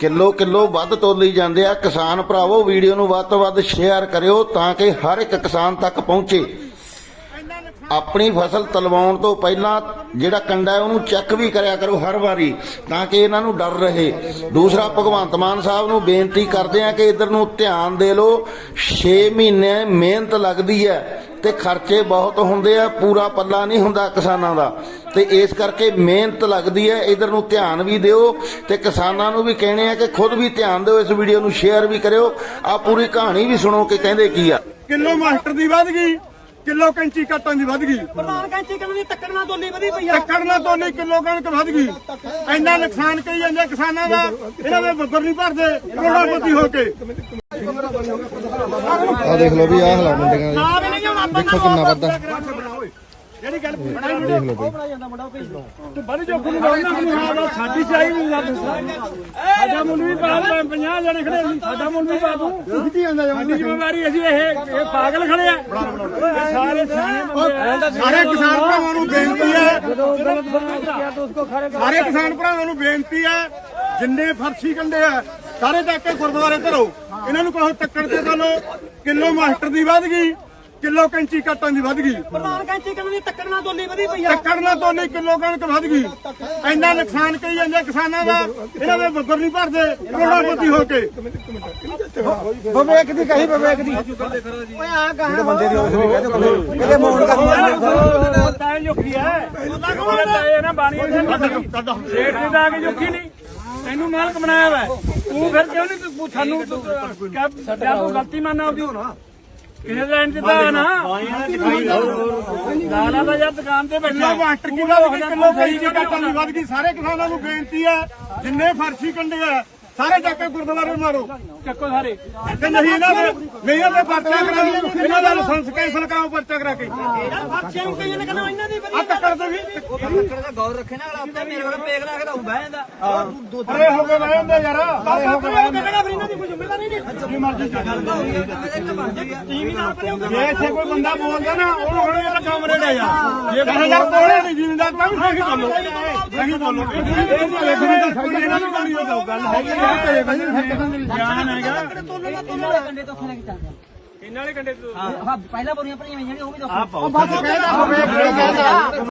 Kilo kilo ਵੱਧ ਤੋਲੀ ਜਾਂਦੇ ਆ। ਕਿਸਾਨ ਭਰਾਵੋ, ਵੀਡੀਓ ਨੂੰ ਵੱਧ ਤੋਂ ਵੱਧ ਸ਼ੇਅਰ ਕਰਿਓ ਤਾਂ ਕਿ ਹਰ ਇੱਕ ਕਿਸਾਨ ਤੱਕ ਪਹੁੰਚੇ। ਆਪਣੀ ਫਸਲ ਤਲਵਾਉਣ ਤੋਂ ਪਹਿਲਾਂ ਜਿਹੜਾ ਕੰਡਾ ਹੈ ਉਹਨੂੰ ਚੈੱਕ ਵੀ ਕਰਿਆ ਕਰੋ ਹਰ ਵਾਰੀ ਤਾਂ ਕਿ ਇਹਨਾਂ ਨੂੰ ਡਰ ਰਹੇ। ਦੂਸਰਾ, ਭਗਵੰਤ ਮਾਨ ਸਾਹਿਬ ਨੂੰ ਬੇਨਤੀ ਕਰਦੇ ਆ ਕਿ ਇਧਰ ਨੂੰ ਧਿਆਨ ਦੇ ਲਓ। 6 ਮਹੀਨੇ ਮਿਹਨਤ ਲੱਗਦੀ ਹੈ। ਤੇ ਖਰਚੇ ਬਹੁਤ ਹੁੰਦੇ ਆ ਪੂਰਾ ਪੱਲਾ ਨਹੀਂ ਹੁੰਦਾ ਕਿਸਾਨਾਂ ਦਾ। ਤੇ ਇਸ ਕਰਕੇ ਮਿਹਨਤ ਲੱਗਦੀ ਹੈ ਇਧਰ ਨੂੰ ਧਿਆਨ ਵੀ ਦਿਓ ਤੇ ਕਿਸਾਨਾਂ ਨੂੰ ਵੀ ਕਹਿਣੇ ਆ ਕਿ ਖੁਦ ਵੀ ਧਿਆਨ ਦਿਓ ਇਸ ਵੀਡੀਓ ਨੂੰ ਸ਼ੇਅਰ ਵੀ ਕਰਿਓ। ਆ ਪੂਰੀ ਕਹਾਣੀ ਵੀ ਸੁਣੋ ਕਿ ਕਹਿੰਦੇ ਕੀ ਆ। ਕਿਲੋ ਮਾਸਟਰ ਦੀ ਵੱਧ ਗਈ ਕਿਲੋ ਕੈਂਚੀ ਕੱਟਾਂ ਦੀ ਵੱਧ ਗਈ। ਪ੍ਰਧਾਨ ਕੈਂਚੀ ਕਰਨ ਦੀ ਟੱਕਰ ਨਾਲ ਦੋਲੀ ਵਧੀ ਪਈ ਆ। ਟੱਕਰ ਨਾਲ ਨਹੀਂ ਕਿਲੋ ਕਣਕ ਵੱਧ ਗਈ। ਇੰਨਾ ਨੁਕਸਾਨ ਕਈ ਜਾਂਦੇ ਕਿਸਾਨਾਂ ਦਾ ਇਹਨਾਂ ਦੇ ਬੱਬਰ ਨਹੀਂ ਭਰਦੇ ਕਰੋੜਾਪਤੀ ਹੋ ਕੇ। ਆ ਦੇਖ ਲਓ ਵੀ ਆਹ ਹਾਲਾਤ ਮੰਡੀਆਂ ਦੇ ਦੇਖੋ ਕਿੰਨਾ ਵੱਧਾ ਜਿਹੜੀ ਗੱਲ ਦੇਖ ਲਓ ਬਈ ਤੂੰ ਬੜੀ ਜੋਖ ਨੂੰ ਲਾਉਣਾ ਨਹੀਂ ਹਾਂ ਸਾਡੀ ਚਾਹੀ ਨਹੀਂ ਲੱਗ ਸਾਡਾ ਮੁੱਲ ਵੀ ਪਾ ਲੈ 50 ਜਣੇ ਖੜੇ ਸੀ ਸਾਡਾ ਮੁੱਲ ਵੀ ਪਾ ਦੂੰ ਕੀ ਆਂਦਾ ਸਾਡੀ ਜ਼ਿੰਮੇਵਾਰੀ ਅਸੀਂ ਇਹ ਇਹ ਪਾਗਲ ਖੜੇ ਆ ਸਾਰੇ। ਸਾਰੇ ਕਿਸਾਨ ਭਰਾਵਾਂ ਨੂੰ ਬੇਨਤੀ ਹੈ ਸਾਰੇ ਕਿਸਾਨ ਭਰਾਵਾਂ ਨੂੰ ਬੇਨਤੀ ਹੈ ਜਿੰਨੇ ਫਰਸ਼ੀ ਕੰਡੇ ਆ ਸਾਰੇ ਜਾ ਕੇ ਗੁਰਦੁਆਰੇ ਧਰੋ ਇਹਨਾਂ ਨੂੰ ਕਹੋ ਟੱਕਰ ਤੇ ਚਲੋ ਕਿਲੋ ਮਾਸਟਰ ਦੀ ਵੱਧ ਗਈ ਕਿਲੋ ਕੈਂਚੀ ਕੱਟਾਂ ਦੀ ਵੱਧ ਗਈ। ਪ੍ਰਧਾਨ ਕੈਂਚੀ ਕਰਨ ਦੀ ਟੱਕਰ ਨਾਲ ਦੋਲੀ ਵਧੀ ਪਈ ਆ। ਟੱਕਰ ਨਾਲ ਤੋਂ ਨਹੀਂ ਕਿਲੋ ਕਣਕ ਵੱਧ ਗਈ। ਇੰਨਾ ਨੁਕਸਾਨ ਕਈ ਜਾਂਦੇ ਕਿਸਾਨਾਂ ਦਾ। ਇਹਨਾਂ ਦੇ ਬੱਬਰ ਨਹੀਂ ਭਰਦੇ ਕਰੋੜਾਪਤੀ ਹੋ ਕੇ। ਵਿਵੇਕ ਦੀ ਕਹੀ ਵਿਵੇਕ ਦੀ। ਓਏ ਆ ਗਾ। ਕਿਤੇ ਮੌਨ ਕਰਨੀ ਤਾਂ ਜੋਖੀ ਹੈ ਇਹ ਨਾ ਬਾਣੀ ਰੇਟ ਦੇ ਦਾ ਕੇ ਜੋਖੀ ਨਹੀਂ। ਤੈਨੂੰ ਮਾਲਕ ਬਣਾਇਆ ਵਾ। ਤੂੰ ਫਿਰ ਕਿਉਂ ਨਹੀਂ ਤੂੰ ਸਾਨੂੰ ਕਿਆ ਤੂੰ ਗਲਤੀ ਮੰਨਣਾ ਉਹਦੀ ਕਿਹਨੇ ਲੈਣ ਦਿੱਤਾ ਨਾ। ਦਾਣਾ ਦਾ ਯਾਰ ਦੁਕਾਨ ਤੇ ਬੈਠਾ। ਮਾਸਟਰ ਕੀ ਵੱਧ ਗਈ ਕਿਲੋ ਸਹੀ ਦੀ ਕੱਟਣ ਵੱਧ ਗਈ। ਸਾਰੇ ਕਿਸਾਨਾਂ ਨੂੰ ਬੇਨਤੀ ਹੈ ਜਿੰਨੇ ਫਰਸ਼ੀ ਕੰਡੇ ਆ ਸਾਰੇ ਜਾ ਕੇ ਗੁਰਦੁਆਰੇ ਮਾਰੋ ਚੱਕੋ ਸਾਰੇ ਤੇ ਨਹੀਂ ਇਹਨਾਂ ਦੇ ਨਹੀਂ ਇਹਨਾਂ ਦੇ ਪਰਚਾ ਕਰਾਓ ਇਹਨਾਂ ਦਾ ਲਾਇਸੈਂਸ ਕੈਂਸਲ ਕਰਾਓ ਪਰਚਾ ਕਰਾ ਕੇ ਯਾਰ ਫਰਸ਼ਿਆਂ ਨੂੰ ਕਈ ਨੇ ਕਹਿੰਦਾ ਇਹਨਾਂ ਦੀ ਆ ਵਧੀ ਟੱਕਰ ਦੇ ਵੀ ਗੌਰ ਰੱਖੇ ਨਾ ਅਗਲਾ ਆਪਣਾ ਮੇਰੇ ਕੋਲ ਪੇਗ ਲਾ ਕੇ ਤਾਂ ਉਹ ਬਹਿ ਜਾਂਦਾ ਦੋ ਅਰੇ ਹੋ ਗਏ ਬਹਿ ਜਾਂਦੇ ਯਾਰ ਅਰੇ ਹੋ ਗਏ ਕਹਿੰਦਾ ਫਿਰ ਇਹਨਾਂ ਦੀ ਕੋਈ ਜ਼ਿੰਮੇਵਾਰੀ ਨਹੀਂ ਜੀ ਮਰਜ਼ੀ ਚੱਲ ਤੁਸੀਂ ਵੀ ਨਾਲ ਕਰਿਓ ਜੇ ਇੱਥੇ ਕੋਈ ਬੰਦਾ ਬੋਲਦਾ ਨਾ ਉਹਨੂੰ ਹੁਣ ਇਹਦਾ ਕਮਰੇ ਲੈ ਜਾ ਜੇ ਕਹੇ ਯਾਰ ਬੋਲੇ ਨਹੀਂ ਜਿੰਦਾ ਤਾਂ ਵੀ ਸਹੀ ਬੋਲੋ ਸਹੀ ਬੋਲੋ ਇਹ ਨਹੀਂ ਵੇਖਣੀ ਤਾਂ ਸਹੀ ਇਹਨਾਂ ਨੂੰ ਕਰਨੀ ਉਹ ਗੱਲ ਹੈਗੀ ਗਿਆਨ ਹੈਗਾ। ਇਹਨਾਂ ਦੇ ਵਾਲੇ ਕੰਡੇ ਤੋਂ। ਹਾਂ ਪਹਿਲਾਂ ਬੋਰੀਆਂ ਭਰੀਆਂ ਹੋਈਆਂ ਨੇ ਉਹ ਵੀ ਦੱਸੋ। ਬਸ ਹੋਵੇ ਕਹਿਦਾ